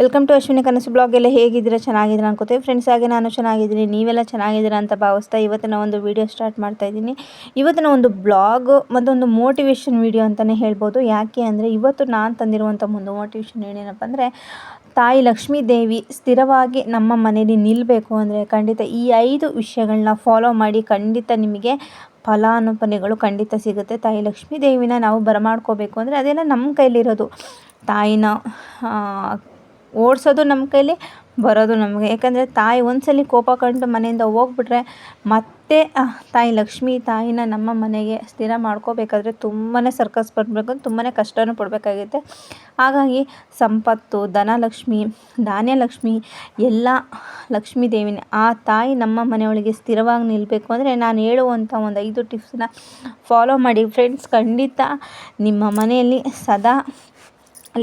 Welcome to Ashwini ಕನಸು blog ಎಲ್ಲ ಹೇಗಿದ್ದೀರಾ? ಚೆನ್ನಾಗಿದ್ದೀರಾ ಅನ್ಕೋತೀವಿ. ಫ್ರೆಂಡ್ಸ್ ಹಾಗೆ ನಾನು ಚೆನ್ನಾಗಿದ್ದೀನಿ. ನೀವೆಲ್ಲ ಚೆನ್ನಾಗಿದ್ದೀರಾ ಅಂತ ಭಾವಿಸ್ತಾ ಇವತ್ತಿನ ಒಂದು ವೀಡಿಯೋ ಸ್ಟಾರ್ಟ್ ಮಾಡ್ತಾ ಇದ್ದೀನಿ. ಇವತ್ತಿನ ಒಂದು ಬ್ಲಾಗ್ ಮತ್ತೊಂದು ಮೋಟಿವೇಶನ್ ವೀಡಿಯೋ ಅಂತಲೇ ಹೇಳ್ಬೋದು. ಯಾಕೆ ಅಂದರೆ ಇವತ್ತು ನಾನು ತಂದಿರುವಂಥ ಒಂದು ಮೋಟಿವೇಶನ್ ಏನೇನಪ್ಪ ಅಂದರೆ, ತಾಯಿ ಲಕ್ಷ್ಮೀ ದೇವಿ ಸ್ಥಿರವಾಗಿ ನಮ್ಮ ಮನೇಲಿ ನಿಲ್ಲಬೇಕು ಅಂದರೆ ಖಂಡಿತ ಈ ಐದು ವಿಷಯಗಳನ್ನ ಫಾಲೋ ಮಾಡಿ ಖಂಡಿತ ನಿಮಗೆ ಫಲಾನುಪನೆಗಳು ಖಂಡಿತ ಸಿಗುತ್ತೆ. ತಾಯಿ ಲಕ್ಷ್ಮೀ ದೇವಿನ ನಾವು ಬರಮಾಡ್ಕೋಬೇಕು ಅಂದರೆ ಅದೆಲ್ಲ ನಮ್ಮ ಕೈಲಿರೋದು. ತಾಯಿನ ಓಡಿಸೋದು ನಮ್ಮ ಕೈಲಿ ಬರೋದು ನಮಗೆ. ಯಾಕಂದರೆ ತಾಯಿ ಒಂದ್ಸಲ ಕೋಪ ಕಂಡು ಮನೆಯಿಂದ ಹೋಗ್ಬಿಟ್ರೆ ಮತ್ತೆ ತಾಯಿ ಲಕ್ಷ್ಮೀ, ತಾಯಿನ ನಮ್ಮ ಮನೆಗೆ ಸ್ಥಿರ ಮಾಡ್ಕೋಬೇಕಾದ್ರೆ ತುಂಬಾ ಸರ್ಕಸ್ ಬರಬೇಕು ತುಂಬಾ ಕಷ್ಟನೂ ಪಡಬೇಕಾಗುತ್ತೆ. ಹಾಗಾಗಿ ಸಂಪತ್ತು, ಧನಲಕ್ಷ್ಮಿ, ಧಾನ್ಯಲಕ್ಷ್ಮಿ, ಎಲ್ಲ ಲಕ್ಷ್ಮೀ ದೇವಿನ, ಆ ತಾಯಿ ನಮ್ಮ ಮನೆಯೊಳಗೆ ಸ್ಥಿರವಾಗಿ ನಿಲ್ಲಬೇಕು ಅಂದರೆ ನಾನು ಹೇಳುವಂಥ ಒಂದು ಐದು ಟಿಪ್ಸನ್ನ ಫಾಲೋ ಮಾಡಿ. ಫ್ರೆಂಡ್ಸ್ ಖಂಡಿತ ನಿಮ್ಮ ಮನೆಯಲ್ಲಿ ಸದಾ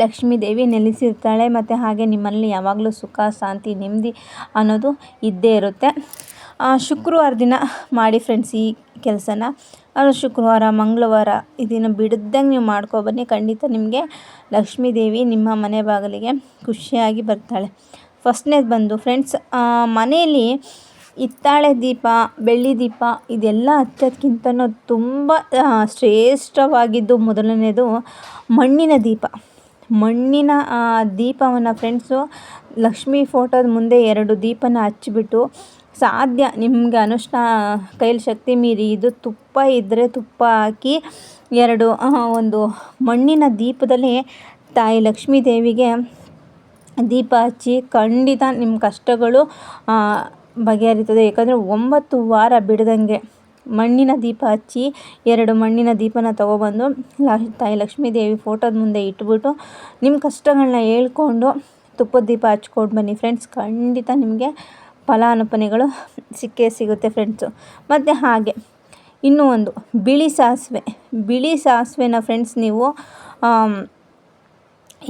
ಲಕ್ಷ್ಮೀ ದೇವಿ ನೆಲೆಸಿರ್ತಾಳೆ ಮತ್ತು ಹಾಗೆ ನಿಮ್ಮಲ್ಲಿ ಯಾವಾಗಲೂ ಸುಖ, ಶಾಂತಿ, ನೆಮ್ಮದಿ ಅನ್ನೋದು ಇದ್ದೇ ಇರುತ್ತೆ. ಶುಕ್ರವಾರ ದಿನ ಮಾಡಿ ಫ್ರೆಂಡ್ಸ್ ಈ ಕೆಲಸನ. ಶುಕ್ರವಾರ, ಮಂಗಳವಾರ ಇದನ್ನು ಬಿಡ್ದಂಗೆ ನೀವು ಮಾಡ್ಕೊಬನ್ನಿ ಖಂಡಿತ ನಿಮಗೆ ಲಕ್ಷ್ಮೀ ದೇವಿ ನಿಮ್ಮ ಮನೆ ಬಾಗಿಲಿಗೆ ಖುಷಿಯಾಗಿ ಬರ್ತಾಳೆ. ಫಸ್ಟ್ನೇ ಬಂದು ಫ್ರೆಂಡ್ಸ್ ಮನೆಯಲ್ಲಿ ಹಿತ್ತಾಳೆ ದೀಪ, ಬೆಳ್ಳಿ ದೀಪ ಇದೆಲ್ಲ ಹಚ್ಚೋದ್ಕಿಂತನೂ ತುಂಬ ಶ್ರೇಷ್ಠವಾಗಿದ್ದು ಮೊದಲನೇದು ಮಣ್ಣಿನ ದೀಪ. ಮಣ್ಣಿನ ದೀಪವನ್ನು ಫ್ರೆಂಡ್ಸು ಲಕ್ಷ್ಮೀ ಫೋಟೋದ ಮುಂದೆ ಎರಡು ದೀಪನ ಹಚ್ಚಿಬಿಟ್ಟು, ಸಾಧ್ಯ ನಿಮಗೆ ಅನುಷ್ಠಾ ಕೈಲಿ ಶಕ್ತಿ ಮೀರಿ ಇದು ತುಪ್ಪ ಇದ್ದರೆ ತುಪ್ಪ ಹಾಕಿ, ಎರಡು ಒಂದು ಮಣ್ಣಿನ ದೀಪದಲ್ಲಿ ತಾಯಿ ಲಕ್ಷ್ಮೀ ದೇವಿಗೆ ದೀಪ ಹಚ್ಚಿ ಖಂಡಿತ ನಿಮ್ಮ ಕಷ್ಟಗಳು ಬಗೆಹರಿತದೆ. ಯಾಕಂದರೆ ಒಂಬತ್ತು ವಾರ ಬಿಡದಂಗೆ. ಮಣ್ಣಿನ ದೀಪ ಹಚ್ಚಿ ಎರಡು ಮಣ್ಣಿನ ದೀಪನ ತೊಗೊಬಂದು ತಾಯಿ ಲಕ್ಷ್ಮೀ ದೇವಿ ಫೋಟೋದ ಮುಂದೆ ಇಟ್ಬಿಟ್ಟು ನಿಮ್ಮ ಕಷ್ಟಗಳನ್ನ ಹೇಳ್ಕೊಂಡು ತುಪ್ಪದ ದೀಪ ಹಚ್ಕೊಂಡು ಬನ್ನಿ ಫ್ರೆಂಡ್ಸ್. ಖಂಡಿತ ನಿಮಗೆ ಫಲಾನುಫಲಗಳು ಸಿಕ್ಕೇ ಸಿಗುತ್ತೆ ಫ್ರೆಂಡ್ಸು. ಮತ್ತು ಹಾಗೆ, ಇನ್ನೂ ಒಂದು, ಬಿಳಿ ಸಾಸಿವೆ. ಬಿಳಿ ಸಾಸಿವೆನ ಫ್ರೆಂಡ್ಸ್ ನೀವು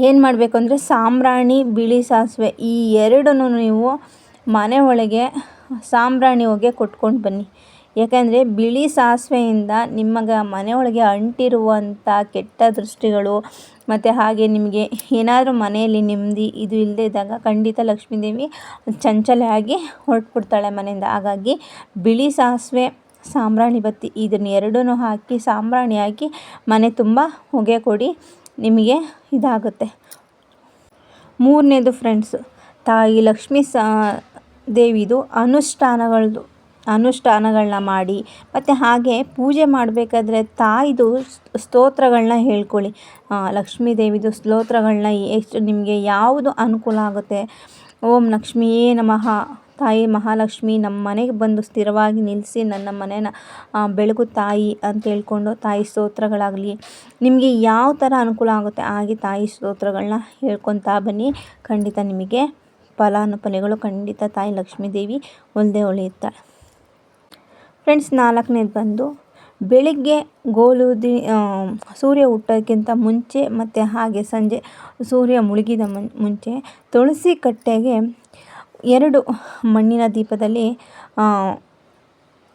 ಏನು ಮಾಡಬೇಕು ಅಂದರೆ ಸಾಂಬ್ರಾಣಿ, ಬಿಳಿ ಸಾಸಿವೆ, ಈ ಎರಡನ್ನೂ ನೀವು ಮನೆ ಒಳಗೆ ಸಾಂಬ್ರಾಣಿ ಹೋಗಿ ಕೊಟ್ಕೊಂಡು ಬನ್ನಿ. ಯಾಕಂದರೆ ಬಿಳಿ ಸಾಸಿವೆಯಿಂದ ನಿಮಗೆ ಮನೆಯೊಳಗೆ ಅಂಟಿರುವಂಥ ಕೆಟ್ಟ ದೃಷ್ಟಿಗಳು ಮತ್ತು ಹಾಗೆ ನಿಮಗೆ ಏನಾದರೂ ಮನೆಯಲ್ಲಿ ನೆಮ್ಮದಿ ಇದು ಇಲ್ಲದೇ ಇದ್ದಾಗ ಖಂಡಿತ ಲಕ್ಷ್ಮೀದೇವಿ ಚಂಚಲೆಯಾಗಿ ಹೊರಟ್ಬಿಡ್ತಾಳೆ ಮನೆಯಿಂದ. ಹಾಗಾಗಿ ಬಿಳಿ ಸಾಸಿವೆ, ಸಾಂಬ್ರಾಣಿ ಬತ್ತಿ ಇದನ್ನು ಎರಡೂ ಹಾಕಿ, ಸಾಂಬ್ರಾಣಿ ಹಾಕಿ ಮನೆ ತುಂಬ ಹೊಗೆ ಕೊಡಿ, ನಿಮಗೆ ಇದಾಗುತ್ತೆ. ಮೂರನೇದು ಫ್ರೆಂಡ್ಸು ತಾಯಿ ಲಕ್ಷ್ಮೀ ಸಾ ದೇವಿದು ಅನುಷ್ಠಾನಗಳದ್ದು ಅನುಷ್ಠಾನಗಳನ್ನ ಮಾಡಿ, ಮತ್ತು ಹಾಗೆ ಪೂಜೆ ಮಾಡಬೇಕಾದ್ರೆ ತಾಯಿದು ಸ್ತೋತ್ರಗಳನ್ನ ಹೇಳ್ಕೊಳ್ಳಿ. ಲಕ್ಷ್ಮೀ ದೇವಿದು ಸ್ತೋತ್ರಗಳನ್ನ ಎಷ್ಟು ನಿಮಗೆ ಯಾವುದು ಅನುಕೂಲ ಆಗುತ್ತೆ? ಓಂ ಲಕ್ಷ್ಮಿಯೇ ನಮಃ. ತಾಯಿ ಮಹಾಲಕ್ಷ್ಮಿ ನಮ್ಮ ಮನೆಗೆ ಬಂದು ಸ್ಥಿರವಾಗಿ ನಿಲ್ಲಿಸಿ ನನ್ನ ಮನೇನ ಬೆಳಗು ತಾಯಿ ಅಂತ ಹೇಳ್ಕೊಂಡು ತಾಯಿ ಸ್ತೋತ್ರಗಳಾಗಲಿ, ನಿಮಗೆ ಯಾವ ಥರ ಅನುಕೂಲ ಆಗುತ್ತೆ ಹಾಗೆ ತಾಯಿ ಸ್ತೋತ್ರಗಳನ್ನ ಹೇಳ್ಕೊತಾ ಬನ್ನಿ. ಖಂಡಿತ ನಿಮಗೆ ಫಲಾನುಫಲಿಗಳು ಖಂಡಿತ ತಾಯಿ ಲಕ್ಷ್ಮೀ ದೇವಿ ಒಳ್ಳೆ ಒಳೆಯುತ್ತಾಳೆ ಫ್ರೆಂಡ್ಸ್ ನಾಲ್ಕನೇದು ಬಂದು, ಬೆಳಿಗ್ಗೆ ಗೋಲುದಿ ಸೂರ್ಯ ಹುಟ್ಟೋಕ್ಕಿಂತ ಮುಂಚೆ ಮತ್ತು ಹಾಗೆ ಸಂಜೆ ಸೂರ್ಯ ಮುಳುಗಿದ ಮುಂಚೆ ತುಳಸಿ ಕಟ್ಟೆಗೆ ಎರಡು ಮಣ್ಣಿನ ದೀಪದಲ್ಲಿ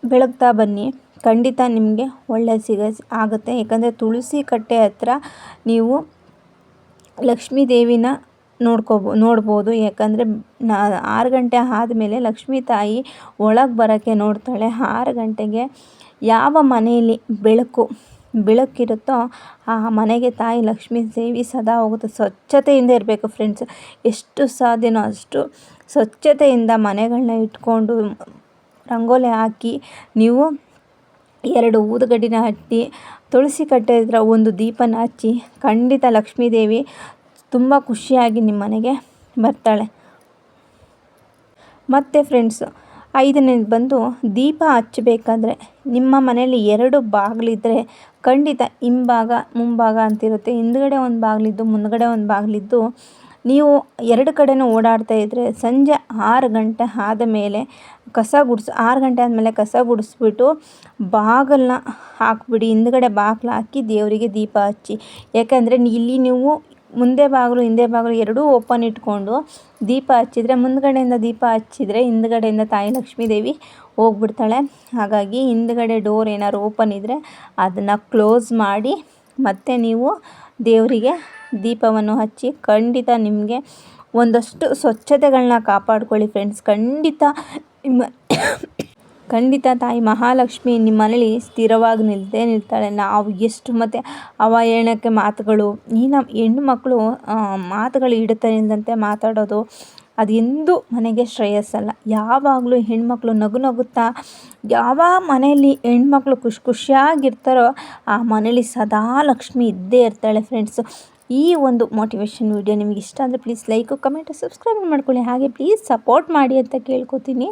ಬೆಳಗ್ತಾ ಬನ್ನಿ. ಖಂಡಿತ ನಿಮಗೆ ಒಳ್ಳೆ ಸಿಗ, ಆಗುತ್ತೆ. ಯಾಕಂದರೆ ತುಳಸಿ ಕಟ್ಟೆ ಹತ್ರ ನೀವು ಲಕ್ಷ್ಮೀ ದೇವಿನ ನೋಡ್ಕೋಬೋ, ನೋಡ್ಬೋದು. ಯಾಕಂದರೆ ನಾ, ಆರು ಗಂಟೆ ಆದಮೇಲೆ ಲಕ್ಷ್ಮೀ ತಾಯಿ ಒಳಗೆ ಬರೋಕ್ಕೆ ನೋಡ್ತಾಳೆ. ಆರು ಗಂಟೆಗೆ ಯಾವ ಮನೆಯಲ್ಲಿ ಬೆಳಕು, ಬೆಳಕಿರುತ್ತೋ ಆ ಮನೆಗೆ ತಾಯಿ ಲಕ್ಷ್ಮೀ ದೇವಿ ಸದಾ ಹೋಗುತ್ತೆ. ಸ್ವಚ್ಛತೆಯಿಂದ ಇರಬೇಕು ಫ್ರೆಂಡ್ಸ್ ಎಷ್ಟು ಸಾಧ್ಯನೋ ಅಷ್ಟು ಸ್ವಚ್ಛತೆಯಿಂದ ಮನೆಗಳನ್ನ ಇಟ್ಕೊಂಡು ರಂಗೋಲಿ ಹಾಕಿ ನೀವು ಎರಡು ಊದುಗಡ್ಡಿನ ಹಟ್ಟಿ, ತುಳಸಿ ಕಟ್ಟೆ ಹತ್ರ ಒಂದು ದೀಪನ ಹಚ್ಚಿ ಖಂಡಿತ ಲಕ್ಷ್ಮೀ ದೇವಿ ತುಂಬ ಖುಷಿಯಾಗಿ ನಿಮ್ಮ ಮನೆಗೆ ಬರ್ತಾಳೆ. ಮತ್ತು ಫ್ರೆಂಡ್ಸು ಐದನೇದು ಬಂದು ದೀಪ ಹಚ್ಚಬೇಕಾದ್ರೆ ನಿಮ್ಮ ಮನೆಯಲ್ಲಿ ಎರಡು ಬಾಗಿಲಿದ್ದರೆ ಖಂಡಿತ ಹಿಂಭಾಗ, ಮುಂಭಾಗ ಅಂತಿರುತ್ತೆ. ಹಿಂದ್ಗಡೆ ಒಂದು ಬಾಗಿಲಿದ್ದು, ಮುಂದ್ಗಡೆ ಒಂದು ಬಾಗಿಲಿದ್ದು ನೀವು ಎರಡು ಕಡೆನೂ ಓಡಾಡ್ತಾ ಇದ್ದರೆ ಸಂಜೆ ಆರು ಗಂಟೆ ಆದ ಮೇಲೆ ಕಸ ಗುಡಿಸ್, ಆರು ಗಂಟೆ ಆದಮೇಲೆ ಕಸ ಗುಡಿಸ್ಬಿಟ್ಟು ಬಾಗಿಲನ್ನ ಹಾಕ್ಬಿಡಿ, ಹಿಂದ್ಗಡೆ ಬಾಗಿಲು ಹಾಕಿ ದೇವರಿಗೆ ದೀಪ ಹಚ್ಚಿ. ಯಾಕಂದರೆ ಇಲ್ಲಿ ನೀವು ಮುಂದೆ ಬಾಗಿಲು, ಹಿಂದೆ ಬಾಗಿಲು ಎರಡೂ ಓಪನ್ ಇಟ್ಕೊಂಡು ದೀಪ ಹಚ್ಚಿದ್ರೆ, ಮುಂದ್ಗಡೆಯಿಂದ ದೀಪ ಹಚ್ಚಿದ್ರೆ ಹಿಂದ್ಗಡೆಯಿಂದ ತಾಯಿ ಲಕ್ಷ್ಮೀ ದೇವಿ ಹೋಗ್ಬಿಡ್ತಾಳೆ. ಹಾಗಾಗಿ ಹಿಂದ್ಗಡೆ ಡೋರ್ ಏನಾದ್ರು ಓಪನ್ ಇದ್ದರೆ ಅದನ್ನು ಕ್ಲೋಸ್ ಮಾಡಿ ಮತ್ತೆ ನೀವು ದೇವರಿಗೆ ದೀಪವನ್ನು ಹಚ್ಚಿ ಖಂಡಿತ ನಿಮಗೆ ಒಂದಷ್ಟು ಸ್ವಚ್ಛತೆಗಳನ್ನ ಕಾಪಾಡ್ಕೊಳ್ಳಿ ಫ್ರೆಂಡ್ಸ್ ಖಂಡಿತ ನಿಮ್ಮ ಖಂಡಿತ ತಾಯಿ ಮಹಾಲಕ್ಷ್ಮಿ ನಿಮ್ಮ ಮನೇಲಿ ಸ್ಥಿರವಾಗಿ ನಿಲ್ಲದೆ ನಿಲ್ತಾಳೆ. ನಾವು ಎಷ್ಟು ಮತ್ತು ಅವಹೇಳನಕ್ಕೆ ಮಾತುಗಳು, ಈ ನಮ್ಮ ಹೆಣ್ಣು ಮಕ್ಕಳು ಮಾತುಗಳು ಇಡುತ್ತಾ ಮಾತಾಡೋದು ಅದು ಎಂದೂ ಮನೆಗೆ ಶ್ರೇಯಸ್ಸಲ್ಲ. ಯಾವಾಗಲೂ ಹೆಣ್ಮಕ್ಳು ನಗು ನಗುತ್ತಾ, ಯಾವ ಮನೆಯಲ್ಲಿ ಹೆಣ್ಮಕ್ಳು ಖುಷಿ ಖುಷಿಯಾಗಿರ್ತಾರೋ ಆ ಮನೇಲಿ ಸದಾ ಲಕ್ಷ್ಮಿ ಇದ್ದೇ ಇರ್ತಾಳೆ ಫ್ರೆಂಡ್ಸು ಈ ಒಂದು ಮೋಟಿವೇಶನ್ ವಿಡಿಯೋ ನಿಮಗೆ ಇಷ್ಟ ಅಂದರೆ ಪ್ಲೀಸ್ ಲೈಕು ಕಮೆಂಟು ಸಬ್ಸ್ಕ್ರೈಬ್ ಮಾಡ್ಕೊಳ್ಳಿ. ಹಾಗೆ ಪ್ಲೀಸ್ ಸಪೋರ್ಟ್ ಮಾಡಿ ಅಂತ ಕೇಳ್ಕೊತೀನಿ.